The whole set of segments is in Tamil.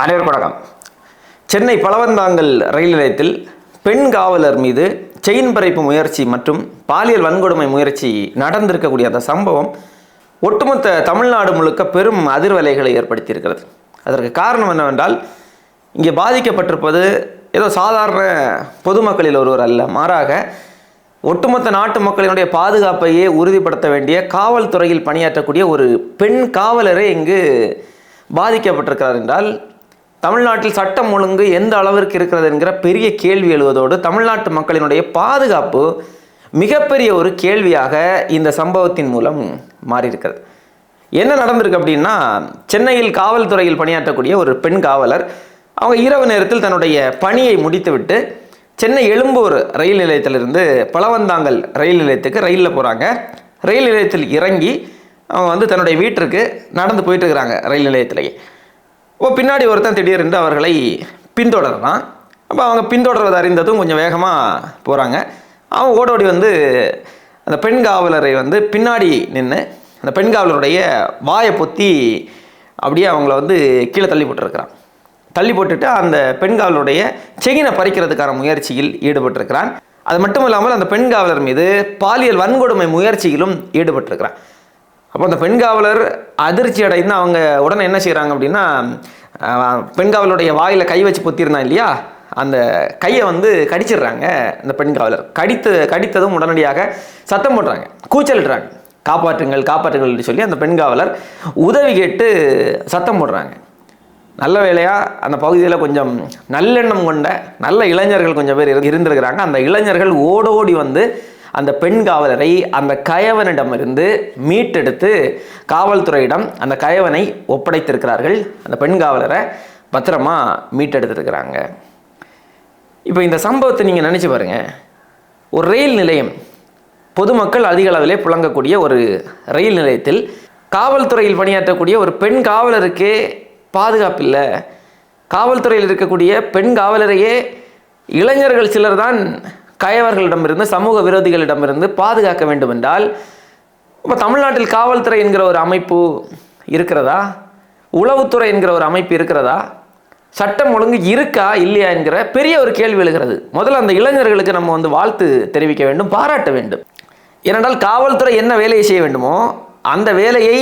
அனைவருக்கும் வணக்கம். சென்னை பழவந்தாங்கல் ரயில் நிலையத்தில் பெண் காவலர் மீது செயின் பறைப்பு முயற்சி மற்றும் பாலியல் வன்கொடுமை முயற்சி நடந்திருக்கக்கூடிய அந்த சம்பவம் ஒட்டுமொத்த தமிழ்நாடு முழுக்க பெரும் அதிர்வலைகளை ஏற்படுத்தியிருக்கிறது. அதற்கு காரணம் என்னவென்றால் இங்கே பாதிக்கப்பட்டிருப்பது ஏதோ சாதாரண பொதுமக்களில் ஒருவர் அல்ல. மாறாக ஒட்டுமொத்த நாட்டு மக்களினுடைய பாதுகாப்பையே உறுதிப்படுத்த வேண்டிய காவல்துறையில் பணியாற்றக்கூடிய ஒரு பெண் காவலரே இங்கு பாதிக்கப்பட்டிருக்கிறார் என்றால் தமிழ்நாட்டில் சட்டம் ஒழுங்கு எந்த அளவிற்கு இருக்கிறது என்கிற பெரிய கேள்வி எழுவதோடு தமிழ்நாட்டு மக்களினுடைய பாதுகாப்பு மிகப்பெரிய ஒரு கேள்வியாக இந்த சம்பவத்தின் மூலம் மாறியிருக்கிறது. என்ன நடந்திருக்கு அப்படின்னா சென்னையில் காவல்துறையில் பணியாற்றக்கூடிய ஒரு பெண் காவலர் அவங்க இரவு நேரத்தில் தன்னுடைய பணியை முடித்துவிட்டு சென்னை எழும்பூர் ரயில் நிலையத்திலிருந்து பழவந்தாங்கல் ரயில் நிலையத்துக்கு ரயிலில் போகிறாங்க ரயில் நிலையத்தில் இறங்கி அவங்க வந்து தன்னுடைய வீட்டிற்கு நடந்து போயிட்டு இருக்கிறாங்க ரயில் நிலையத்திலேயே. ஓ பின்னாடி ஒருத்தன் திடீரென்று அவர்களை பின்தொடர்றான். அப்போ அவங்க பின்தொடர்வது அறிந்ததும் கொஞ்சம் வேகமாக போகிறாங்க அவன் ஓடோடி வந்து அந்த பெண் காவலரை வந்து பின்னாடி நின்று அந்த பெண் காவலருடைய வாயை பொத்தி அப்படியே அவங்கள வந்து கீழே தள்ளி போட்டிருக்கிறான். தள்ளி போட்டுட்டு அந்த பெண் காவலருடைய செகினை பறிக்கிறதுக்கான முயற்சியில் ஈடுபட்டிருக்கிறான். அது மட்டும் இல்லாமல் அந்த பெண் காவலர் மீது பாலியல் வன்கொடுமை முயற்சியிலும் ஈடுபட்டிருக்கிறான். அப்போ அந்த பெண் காவலர் அதிர்ச்சி அடைந்து அவங்க உடனே என்ன செய்கிறாங்க அப்படின்னா பெண்காவலருடைய பெண் காவலருடைய வாயில் கை வச்சு பொத்திருந்தான் இல்லையா? அந்த கையை வந்து கடிச்சிடுறாங்க அந்த பெண் காவலர். கடித்து கடித்ததும் உடனடியாக சத்தம் போடுறாங்க. கூச்சலிடுறாங்க. காப்பாற்றுங்கள் காப்பாற்றுங்கள் என்று சொல்லி அந்த பெண் காவலர் உதவி கேட்டு சத்தம் போடுறாங்க. நல்ல வேளையாக அந்த பகுதியில் கொஞ்சம் நல்லெண்ணம் கொண்ட நல்ல இளைஞர்கள் கொஞ்சம் பேர் இருந்திருக்கிறாங்க. அந்த இளைஞர்கள் ஓடோடி வந்து அந்த பெண் காவலரை அந்த கயவனிடமிருந்து மீட்டெடுத்து காவல்துறையிடம் அந்த கயவனை ஒப்படைத்திருக்கிறார்கள். அந்த பெண் காவலரை பத்திரமா மீட்டெடுத்திருக்கிறாங்க. இப்போ இந்த சம்பவத்தை நீங்கள் நினச்சி பாருங்கள் ஒரு ரயில் நிலையம் பொதுமக்கள் அதிக அளவிலே புழங்கக்கூடிய ஒரு ரயில் நிலையத்தில் காவல்துறையில் பணியாற்றக்கூடிய ஒரு பெண் காவலருக்கே பாதுகாப்பு இல்லை. காவல்துறையில் இருக்கக்கூடிய பெண் காவலரையே இளைஞர்கள் சிலர் தான் கயவர்களிடமிருந்து சமூக விரோதிகளிடமிருந்து பாதுகாக்க வேண்டும் என்றால் இப்போ தமிழ்நாட்டில் காவல்துறை என்கிற ஒரு அமைப்பு இருக்கிறதா? உளவுத்துறை என்கிற ஒரு அமைப்பு இருக்கிறதா? சட்டம் ஒழுங்கு இருக்கா இல்லையா என்கிற பெரிய ஒரு கேள்வி எழுகிறது. முதல்ல அந்த இளைஞர்களுக்கு நம்ம வந்து வாழ்த்து தெரிவிக்க வேண்டும் பாராட்ட வேண்டும். ஏனென்றால் காவல்துறை என்ன வேலையை செய்ய வேண்டுமோ அந்த வேலையை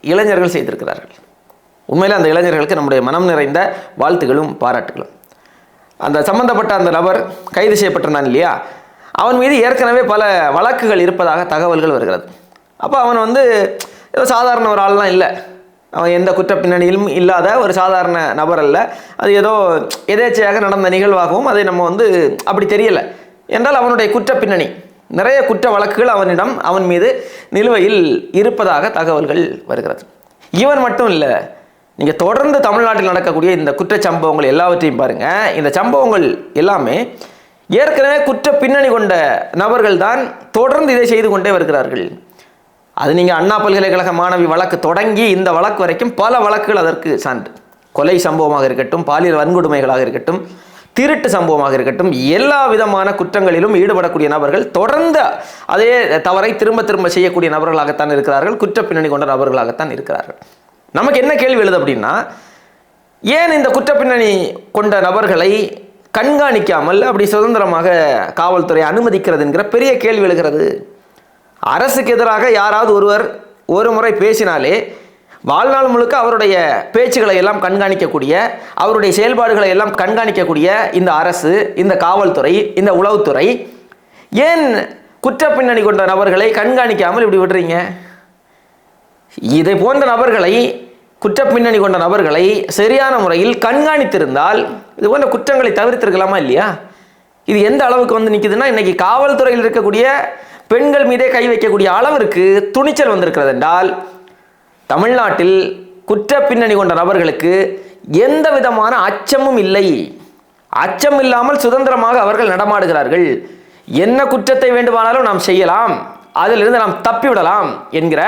இளைஞர்கள் செய்திருக்கிறார்கள். உண்மையில் அந்த இளைஞர்களுக்கு நம்முடைய மனம் நிறைந்த வாழ்த்துகளும் பாராட்டுகளும். அந்த சம்பந்தப்பட்ட அந்த நபர் கைது செய்யப்பட்டிருந்தான் இல்லையா? அவன் மீது ஏற்கனவே பல வழக்குகள் இருப்பதாக தகவல்கள் வருகிறது. அப்போ அவன் வந்து ஏதோ சாதாரண ஒரு ஆள்லாம் இல்லை. அவன் எந்த குற்ற பின்னணியிலும் இல்லாத ஒரு சாதாரண நபர் அல்ல. அது ஏதோ எதேச்சையாக நடந்த நிகழ்வாகவும் அதை நம்ம வந்து அப்படி தெரியலை. என்றால் அவனுடைய குற்ற பின்னணி நிறைய குற்ற வழக்குகள் அவனிடம் அவன் மீது நிலுவையில் இருப்பதாக தகவல்கள் வருகிறது. இவன் மட்டும் இல்லை நீங்கள் தொடர்ந்து தமிழ்நாட்டில் நடக்கக்கூடிய இந்த குற்ற சம்பவங்கள் எல்லாவற்றையும் பாருங்கள் இந்த சம்பவங்கள் எல்லாமே ஏற்கனவே குற்ற பின்னணி கொண்ட நபர்கள் தான் தொடர்ந்து இதை செய்து கொண்டே வருகிறார்கள். அது நீங்கள் அண்ணா பல்கலைக்கழக மாணவி வழக்கு தொடங்கி இந்த வழக்கு வரைக்கும் பல வழக்குகள் அதற்கு சான்று. கொலை சம்பவமாக இருக்கட்டும் பாலியல் வன்கொடுமைகளாக இருக்கட்டும் திருட்டு சம்பவமாக இருக்கட்டும் எல்லா விதமான குற்றங்களிலும் ஈடுபடக்கூடிய நபர்கள் தொடர்ந்து அதே தவறை திரும்ப திரும்ப செய்யக்கூடிய நபர்களாகத்தான் இருக்கிறார்கள் குற்ற பின்னணி கொண்ட நபர்களாகத்தான் இருக்கிறார்கள். நமக்கு என்ன கேள்வி எழுது அப்படின்னா ஏன் இந்த குற்ற பின்னணி கொண்ட நபர்களை கண்காணிக்காமல் அப்படி சுதந்திரமாக காவல்துறை அனுமதிக்கிறது என்கிற பெரிய கேள்வி எழுகிறது? அரசுக்கு எதிராக யாராவது ஒருவர் ஒரு முறை பேசினாலே வாழ்நாள் முழுக்க அவருடைய பேச்சுகளை எல்லாம் கண்காணிக்கக்கூடிய அவருடைய செயல்பாடுகளை எல்லாம் கண்காணிக்கக்கூடிய இந்த அரசு இந்த காவல்துறை இந்த உளவுத்துறை ஏன் குற்ற பின்னணி கொண்ட நபர்களை கண்காணிக்காமல் இப்படி விடுறீங்க? இதை போன்ற நபர்களை குற்ற பின்னணி கொண்ட நபர்களை சரியான முறையில் கண்காணித்திருந்தால் இது போன்ற குற்றங்களை தவிர்த்திருக்கலாமா இல்லையா? இது எந்த அளவுக்கு வந்து நிற்குதுன்னா இன்னைக்கு காவல்துறையில் இருக்கக்கூடிய பெண்கள் மீதே கை வைக்கக்கூடிய அளவிற்கு துணிச்சல் வந்திருக்கிறது என்றால் தமிழ்நாட்டில் குற்ற பின்னணி கொண்ட நபர்களுக்கு எந்த விதமான அச்சமும் இல்லை. அச்சம் இல்லாமல் சுதந்திரமாக அவர்கள் நடமாடுகிறார்கள். என்ன குற்றத்தை வேண்டுமானாலும் நாம் செய்யலாம். அதிலிருந்து நாம் தப்பிவிடலாம் என்கிற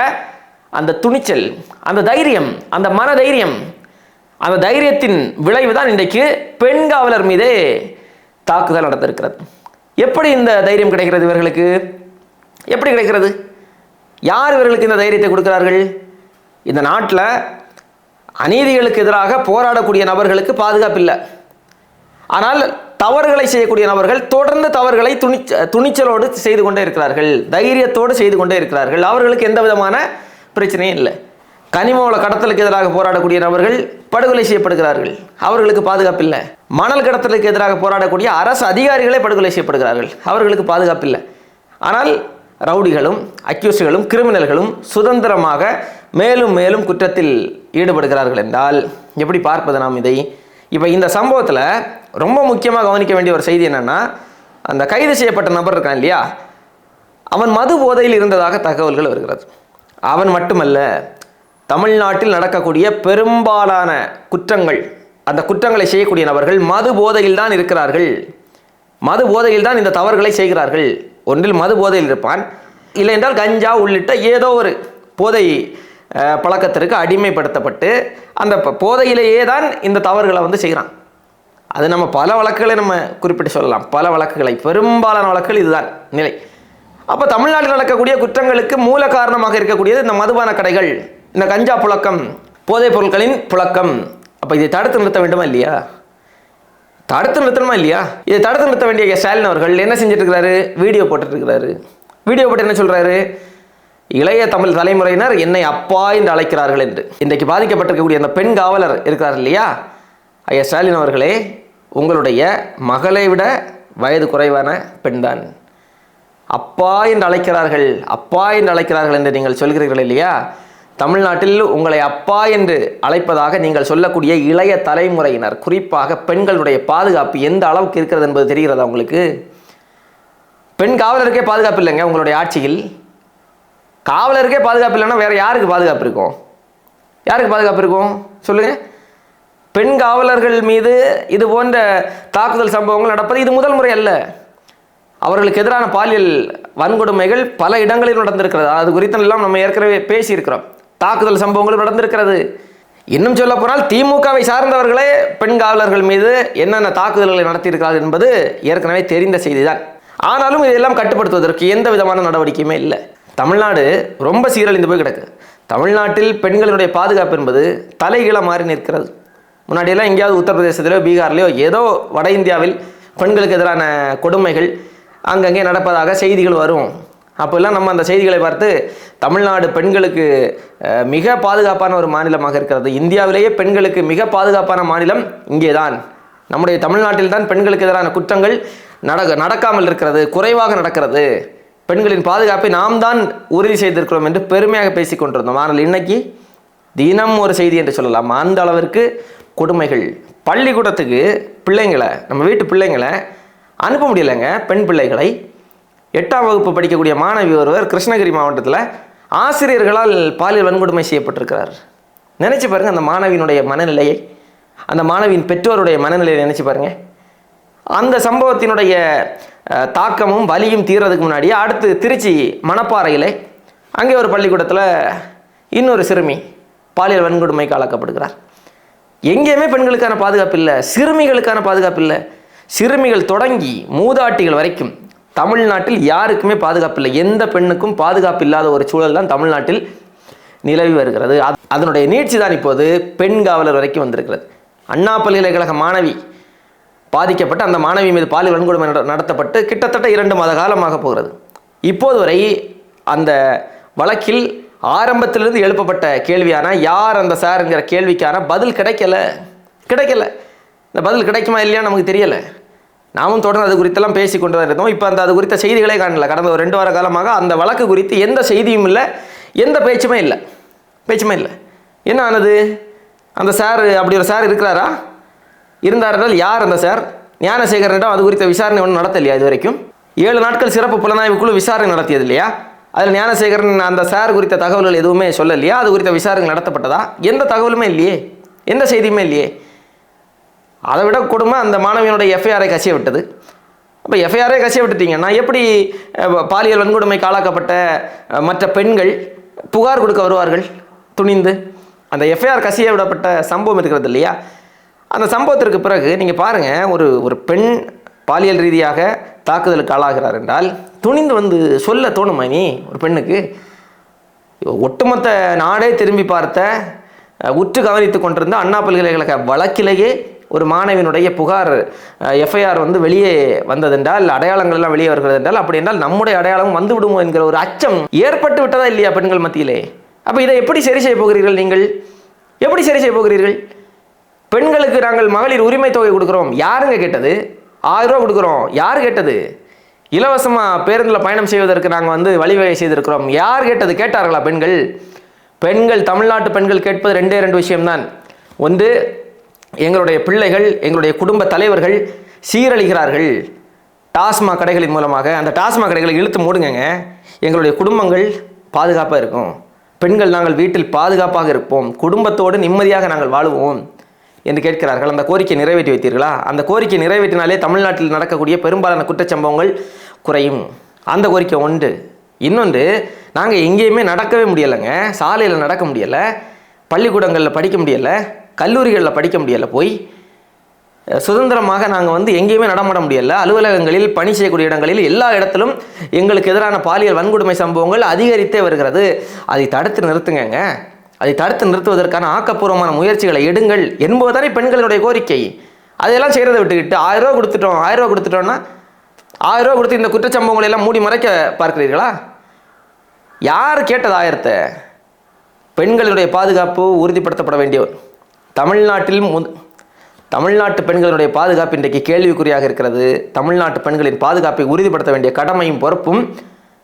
அந்த துணிச்சல் அந்த தைரியம் அந்த மன தைரியம் அந்த தைரியத்தின் விளைவு தான் இன்றைக்கு பெண் காவலர் மீதே தாக்குதல் நடந்திருக்கிறது. எப்படி இந்த தைரியம் கிடைக்கிறது இவர்களுக்கு? எப்படி கிடைக்கிறது? யார் இவர்களுக்கு இந்த தைரியத்தை கொடுக்கிறார்கள்? இந்த நாட்டில் அநீதிகளுக்கு எதிராக போராடக்கூடிய நபர்களுக்கு பாதுகாப்பு இல்லை. ஆனால் தவறுகளை செய்யக்கூடிய நபர்கள் தொடர்ந்து தவறுகளை துணி துணிச்சலோடு செய்து கொண்டே இருக்கிறார்கள். தைரியத்தோடு செய்து கொண்டே இருக்கிறார்கள். அவர்களுக்கு எந்த விதமான பிரச்சனையே இல்லை. கனிமவள கடத்தலுக்கு எதிராக போராடக்கூடிய நபர்கள் படுகொலை செய்யப்படுகிறார்கள். அவர்களுக்கு பாதுகாப்பு இல்லை. மணல் கடத்தலுக்கு எதிராக போராடக்கூடிய அரசு அதிகாரிகளே படுகொலை செய்யப்படுகிறார்கள். அவர்களுக்கு பாதுகாப்பு இல்லை. ஆனால் ரவுடிகளும் அக்யூஸ்டுகளும் கிரிமினல்களும் சுதந்திரமாக மேலும் மேலும் குற்றத்தில் ஈடுபடுகிறார்கள் என்றால் எப்படி பார்ப்பது நாம் இதை? இப்போ இந்த சம்பவத்தில் ரொம்ப முக்கியமாக கவனிக்க வேண்டிய ஒரு செய்தி என்னென்னா அந்த கைது செய்யப்பட்ட நபர் இருக்கான் இல்லையா? அவன் மது போதையில் இருந்ததாக தகவல்கள் வருகிறது. அவன் மட்டுமல்ல தமிழ்நாட்டில் நடக்கக்கூடிய பெரும்பாலான குற்றங்கள் அந்த குற்றங்களை செய்யக்கூடிய நபர்கள் மது போதையில் தான் இருக்கிறார்கள். மது போதையில் தான் இந்த தவறுகளை செய்கிறார்கள். ஒன்றில் மது போதையில் இருப்பான். இல்லை என்றால் கஞ்சா உள்ளிட்ட ஏதோ ஒரு போதை பழக்கத்திற்கு அடிமைப்படுத்தப்பட்டு அந்த போதையிலேயே தான் இந்த தவறுகளை வந்து செய்கிறான். அது நம்ம பல வழக்குகளை நம்ம குறிப்பிட்டு சொல்லலாம். பல வழக்குகளை பெரும்பாலான வழக்குகள் இதுதான் நிலை. அப்போ தமிழ்நாட்டில் நடக்கக்கூடிய குற்றங்களுக்கு மூல காரணமாக இருக்கக்கூடியது இந்த மதுபான கடைகள். இந்த கஞ்சா புழக்கம் போதைப் பொருட்களின் புழக்கம். அப்போ இதை தடுத்து நிறுத்த வேண்டுமா இல்லையா? தடுத்து நிறுத்தணுமா இல்லையா? இதை தடுத்து நிறுத்த வேண்டிய ஸ்டாலின் அவர்கள் என்ன செஞ்சுட்டு இருக்கிறாரு வீடியோ போட்டுட்டு இருக்கிறாரு வீடியோ போட்டு என்ன சொல்றாரு? இளைய தமிழ் தலைமுறையினர் என்னை அப்பா என்று அழைக்கிறார்கள் என்று. இன்றைக்கு பாதிக்கப்பட்டிருக்கக்கூடிய அந்த பெண் காவலர் இருக்கிறார் இல்லையா? ஐயா ஸ்டாலின் அவர்களே உங்களுடைய மகளை விட வயது குறைவான பெண்தான். அப்பா என்று அழைக்கிறார்கள் அப்பா என்று அழைக்கிறார்கள் என்று நீங்கள் சொல்கிறீர்கள் இல்லையா? தமிழ்நாட்டில் உங்களை அப்பா என்று அழைப்பதாக நீங்கள் சொல்லக்கூடிய இளைய தலைமுறையினர் குறிப்பாக பெண்களுடைய பாதுகாப்பு எந்த அளவுக்கு இருக்கிறது என்பது தெரிகிறதா உங்களுக்கு? பெண் காவலருக்கே பாதுகாப்பு இல்லைங்க உங்களுடைய ஆட்சியில். காவலருக்கே பாதுகாப்பு இல்லைன்னா வேற யாருக்கு பாதுகாப்பு இருக்கும்? யாருக்கு பாதுகாப்பு இருக்கும்? சொல்லுங்க. பெண் காவலர்கள் மீது இது போன்ற தாக்குதல் சம்பவங்கள் நடப்பது இது முதல் முறை அல்ல. அவர்களுக்கு எதிரான பாலியல் வன்கொடுமைகள் பல இடங்களில் நடந்திருக்கிறது. அது குறித்தெல்லாம் நம்ம ஏற்கனவே பேசியிருக்கிறோம். தாக்குதல் சம்பவங்களும் நடந்திருக்கிறது. இன்னும் சொல்ல போனால் திமுகவை சார்ந்தவர்களே பெண் காவலர்கள் மீது என்னென்ன தாக்குதல்களை நடத்தியிருக்கிறார்கள் என்பது ஏற்கனவே தெரிந்த செய்திதான். ஆனாலும் இதெல்லாம் கட்டுப்படுத்துவதற்கு எந்த விதமான நடவடிக்கையுமே இல்லை. தமிழ்நாடு ரொம்ப சீரழிந்து போய் கிடக்கு. தமிழ்நாட்டில் பெண்களுடைய பாதுகாப்பு என்பது தலைகீழ மாறி நிற்கிறது. முன்னாடியெல்லாம் எங்கேயாவது உத்தரப்பிரதேசத்திலோ பீகார்லேயோ ஏதோ வட இந்தியாவில் பெண்களுக்கு எதிரான கொடுமைகள் அங்கங்கே நடப்பதாக செய்திகள் வரும். அப்போல்லாம் நம்ம அந்த செய்திகளை பார்த்து தமிழ்நாடு பெண்களுக்கு மிக பாதுகாப்பான ஒரு மாநிலமாக இருக்கிறது. இந்தியாவிலேயே பெண்களுக்கு மிக பாதுகாப்பான மாநிலம் இங்கே தான் நம்முடைய தமிழ்நாட்டில் தான் பெண்களுக்கு எதிரான குற்றங்கள் நடக்க நடக்காமல் இருக்கிறது குறைவாக நடக்கிறது. பெண்களின் பாதுகாப்பை நாம் தான் உறுதி செய்திருக்கிறோம் என்று பெருமையாக பேசிக் கொண்டிருந்தோம். ஆனால் இன்னைக்கு தினம் ஒரு செய்தி என்று சொல்லலாம். அந்த அளவிற்கு கொடுமைகள். பள்ளிக்கூடத்துக்கு பிள்ளைங்களை நம்ம வீட்டு பிள்ளைங்களை அனுப்ப முடியலைங்க. பெண் பிள்ளைகளை. எட்டாம் வகுப்பு படிக்கக்கூடிய மாணவி ஒருவர் கிருஷ்ணகிரி மாவட்டத்தில் ஆசிரியர்களால் பாலியல் வன்கொடுமை செய்யப்பட்டிருக்கிறார். நினச்சி பாருங்கள் அந்த மாணவியினுடைய மனநிலையை. அந்த மாணவியின் பெற்றோருடைய மனநிலையை நினச்சி பாருங்கள் அந்த சம்பவத்தினுடைய தாக்கமும் வலியும் தீர்றதுக்கு முன்னாடியே அடுத்து திருச்சி மணப்பாறையிலே அங்கே ஒரு பள்ளிக்கூடத்தில் இன்னொரு சிறுமி பாலியல் வன்கொடுமைக்கு ஆளாக்கப்படுகிறார். எங்கேயுமே பெண்களுக்கான பாதுகாப்பு இல்லை சிறுமிகளுக்கான பாதுகாப்பு இல்லை. சிறுமிகள் தொடங்கி மூதாட்டிகள் வரைக்கும் தமிழ்நாட்டில் யாருக்குமே பாதுகாப்பு இல்லை எந்த பெண்ணுக்கும் பாதுகாப்பு இல்லாத ஒரு சூழல் தான் தமிழ்நாட்டில் நிலவி வருகிறது. அது- அதனுடைய நீட்சி தான் இப்போது பெண் காவலர் வரைக்கும் வந்திருக்கிறது. அண்ணா பல்கலைக்கழக மாணவி பாதிக்கப்பட்டு அந்த மாணவி மீது பாலியல் வன்கொடுமை நட- நடத்தப்பட்டு கிட்டத்தட்ட இரண்டு மாத காலமாக போகிறது. இப்போது வரை அந்த வழக்கில் ஆரம்பத்திலிருந்து எழுப்பப்பட்ட கேள்வியான யார் அந்த சார்ங்கிற கேள்விக்கான பதில் கிடைக்கல? கிடைக்கல. இந்த பதில் கிடைக்குமா இல்லையா நமக்கு தெரியலை. நாமும் தொடர்ந்து அது குறித்தெல்லாம் பேசி கொண்டு தான் இருந்தோம். இப்போ அந்த அது குறித்த செய்திகளே காணல. கடந்த ஒரு ரெண்டு வார காலமாக அந்த வழக்கு குறித்து எந்த செய்தியும் இல்லை எந்த பேச்சுமே இல்லை. பேச்சுமே இல்லை. என்ன ஆனது? அந்த சார் அப்படி ஒரு சார் இருக்கிறாரா? இருந்தார்கள் யார் அந்த சார்? ஞானசேகரனிடம் அது குறித்த விசாரணை ஒன்றும் நடத்தலையா இது வரைக்கும் ஏழு நாட்கள் சிறப்பு புலனாய்வு குழு விசாரணை நடத்தியது இல்லையா? அதில் ஞானசேகரன் அந்த சார் குறித்த தகவல்கள் எதுவுமே சொல்லலையா? அது குறித்த விசாரணை நடத்தப்பட்டதா? எந்த தகவலுமே இல்லையே. எந்த செய்தியுமே இல்லையே. அதை விட கொடுமை அந்த மாணவியனுடைய எஃப்ஐஆரை கசிய விட்டது அப்போ எஃப்ஐஆரே கசிய விட்டுட்டீங்கன்னா எப்படி பாலியல் வன்கொடுமைக்கு ஆளாக்கப்பட்ட மற்ற பெண்கள் புகார் கொடுக்க வருவார்கள்? துணிந்து. அந்த எஃப்ஐஆர் கசிய விடப்பட்ட சம்பவம் இருக்கிறது இல்லையா? அந்த சம்பவத்திற்கு பிறகு நீங்கள் பாருங்கள் ஒரு ஒரு பெண் பாலியல் ரீதியாக தாக்குதலுக்கு ஆளாகிறார் என்றால் துணிந்து வந்து சொல்ல தோணுமா நீ ஒரு பெண்ணுக்கு? ஒட்டுமொத்த நாடே திரும்பி பார்த்த உற்று கவனித்து கொண்டிருந்த அண்ணா பல்கலைக்கழக வழக்கிலேயே ஒரு மாணவியினுடைய புகார் எஃப்ஐஆர் வந்து வெளியே வந்ததென்றால் அடையாளங்கள் எல்லாம் வெளியே வருகிறது என்றால் அப்படி என்றால் நம்முடைய அடையாளம் வந்து விடுமோ என்கிற ஒரு அச்சம் ஏற்பட்டு விட்டதா இல்லையா பெண்கள் மத்தியிலே? அப்போ இதை எப்படி சரி செய்ய போகிறீர்கள் நீங்கள்? எப்படி சரி செய்ய போகிறீர்கள்? பெண்களுக்கு நாங்கள் மகளிர் உரிமை தொகை கொடுக்குறோம். யாருங்க கேட்டது? ஆயிரம் ரூபா கொடுக்குறோம். யார் கேட்டது? இலவசமாக பேருந்தில் பயணம் செய்வதற்கு நாங்கள் வந்து வழிவகை செய்திருக்கிறோம். யார் கேட்டது? கேட்டார்களா பெண்கள்? பெண்கள் தமிழ்நாட்டு பெண்கள் கேட்பது ரெண்டே ரெண்டு விஷயம்தான். ஒன்று எங்களுடைய பிள்ளைகள் எங்களுடைய குடும்ப தலைவர்கள் சீரழிகிறார்கள். டாஸ்மாக் கடைகளின் மூலமாக அந்த டாஸ்மாக் கடைகளை இழுத்து மூடுங்கங்க. எங்களுடைய குடும்பங்கள் பாதுகாப்பாக இருக்கும். பெண்கள் நாங்கள் வீட்டில் பாதுகாப்பாக இருப்போம். குடும்பத்தோடு நிம்மதியாக நாங்கள் வாழுவோம் என்று கேட்கிறார்கள். அந்த கோரிக்கை நிறைவேற்றி வைத்தீர்களா? அந்த கோரிக்கை நிறைவேற்றினாலே தமிழ்நாட்டில் நடக்கக்கூடிய பெரும்பாலான குற்றச்சம்பவங்கள் குறையும். அந்த கோரிக்கை ஒன்று. இன்னொன்று நாங்கள் எங்கேயுமே நடக்கவே முடியலைங்க. சாலையில் நடக்க முடியலை. பள்ளிக்கூடங்களில் படிக்க முடியலை. கல்லூரிகளில் படிக்க முடியலை. போய் சுதந்திரமாக நாங்கள் வந்து எங்கேயுமே நடமாட முடியலை. அலுவலகங்களில் பணி செய்யக்கூடிய இடங்களில் எல்லா இடத்திலும் எங்களுக்கு எதிரான பாலியல் வன்கொடுமை சம்பவங்கள் அதிகரித்தே வருகிறது. அதை தடுத்து நிறுத்துங்கங்க. அதை தடுத்து நிறுத்துவதற்கான ஆக்கப்பூர்வமான முயற்சிகளை எடுங்கள் என்பதுதானே பெண்களுடைய கோரிக்கை. அதையெல்லாம் செய்கிறத விட்டுக்கிட்டு ஆயிரம் ரூபா கொடுத்துட்டோம் ஆயிரம் ரூபா கொடுத்துட்டோம்னா ஆயிரம் ரூபா கொடுத்து இந்த குற்றச்சம்பவங்களை எல்லாம் மூடி மறைக்க பார்க்கிறீர்களா? யார் கேட்டது ஆயிரத்தை? பெண்களுடைய பாதுகாப்பு உறுதிப்படுத்தப்பட வேண்டிய தமிழ்நாட்டில் மு தமிழ்நாட்டு பெண்களுடைய பாதுகாப்பு இன்றைக்கு கேள்விக்குறியாக இருக்கிறது. தமிழ்நாட்டு பெண்களின் பாதுகாப்பை உறுதிப்படுத்த வேண்டிய கடமையும் பொறுப்பும்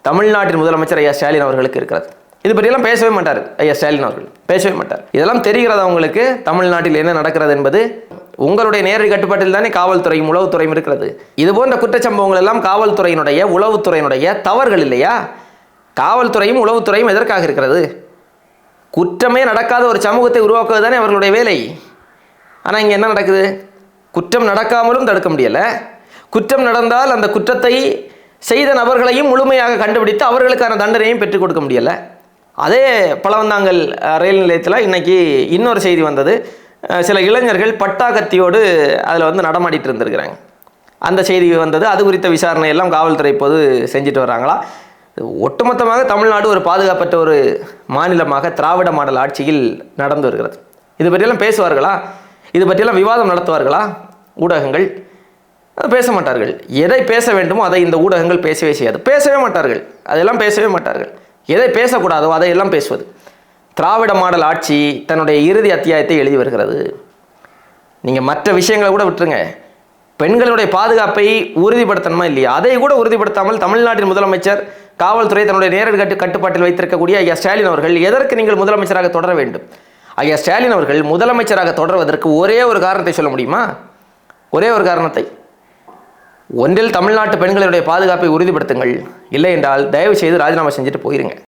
தமிழ்நாட்டின் முதலமைச்சர் ஐயா ஸ்டாலின் அவர்களுக்கு இருக்கிறது. இது பற்றியெல்லாம் பேசவே மாட்டார் ஐயா ஸ்டாலின் அவர்கள். பேசவே மாட்டார். இதெல்லாம் தெரிகிறது அவங்களுக்கு தமிழ்நாட்டில் என்ன நடக்கிறது என்பது உங்களுடைய நேரடி கட்டுப்பாட்டில் தானே காவல்துறையும் உளவுத்துறையும் இருக்கிறது. இது போன்ற குற்றச்சம்பவங்கள் எல்லாம் காவல்துறையினுடைய உளவுத்துறையினுடைய தவறுகள் இல்லையா? காவல்துறையும் உளவுத்துறையும் எதற்காக இருக்கிறது? குற்றமே நடக்காத ஒரு சமூகத்தை உருவாக்குவது தானே அவர்களுடைய வேலை. ஆனால் இங்கே என்ன நடக்குது? குற்றம் நடக்காமலும் தடுக்க முடியலை. குற்றம் நடந்தால் அந்த குற்றத்தை செய்த நபர்களையும் முழுமையாக கண்டுபிடித்து அவர்களுக்கான தண்டனையும் பெற்றுக் கொடுக்க முடியலை. அதே பழவந்தாங்கல் ரயில் நிலையத்தில் இன்றைக்கி இன்னொரு செய்தி வந்தது. சில இளைஞர்கள் பட்டா கத்தியோடு அதில் வந்து நடமாடிட்டு இருந்திருக்கிறாங்க. அந்த செய்தி வந்தது. அது குறித்த விசாரணை எல்லாம் காவல்துறை இப்போது செஞ்சுட்டு வர்றாங்களா ஒட்டுமொத்தமாக தமிழ்நாடு ஒரு பாதுகாப்பற்ற ஒரு மாநிலமாக திராவிட மாடல் ஆட்சியில் நடந்து வருகிறது. இது பற்றியெல்லாம் பேசுவார்களா? இது பற்றியெல்லாம் விவாதம் நடத்துவார்களா? ஊடகங்கள் பேச மாட்டார்கள். எதை பேச வேண்டுமோ அதை இந்த ஊடகங்கள் பேசவே செய்யாது. பேசவே மாட்டார்கள். அதெல்லாம் பேசவே மாட்டார்கள். எதை பேசக்கூடாதோ அதையெல்லாம் பேசுவது. திராவிட மாடல் ஆட்சி தன்னுடைய இறுதி அத்தியாயத்தை எழுதி வருகிறது. நீங்கள் மற்ற விஷயங்களை கூட விட்டுருங்க. பெண்களுடைய பாதுகாப்பை உறுதிப்படுத்தணுமா இல்லையா? அதை கூட உறுதிப்படுத்தாமல் தமிழ்நாட்டின் முதலமைச்சர் காவல்துறை தன்னுடைய நேரடி கட்டு கட்டுப்பாட்டில் வைத்திருக்கக்கூடிய ஐயா ஸ்டாலின் அவர்கள் எதற்கு நீங்கள் முதலமைச்சராக தொடர வேண்டும்? ஐயா ஸ்டாலின் அவர்கள் முதலமைச்சராக தொடர்வதற்கு ஒரே ஒரு காரணத்தை சொல்ல முடியுமா? ஒரே ஒரு காரணத்தை. ஒன்றில் தமிழ்நாட்டு பெண்களுடைய பாதுகாப்பை உறுதிப்படுத்துங்கள். இல்லை என்றால் தயவு செய்து ராஜினாமா செஞ்சுட்டு போயிருங்க.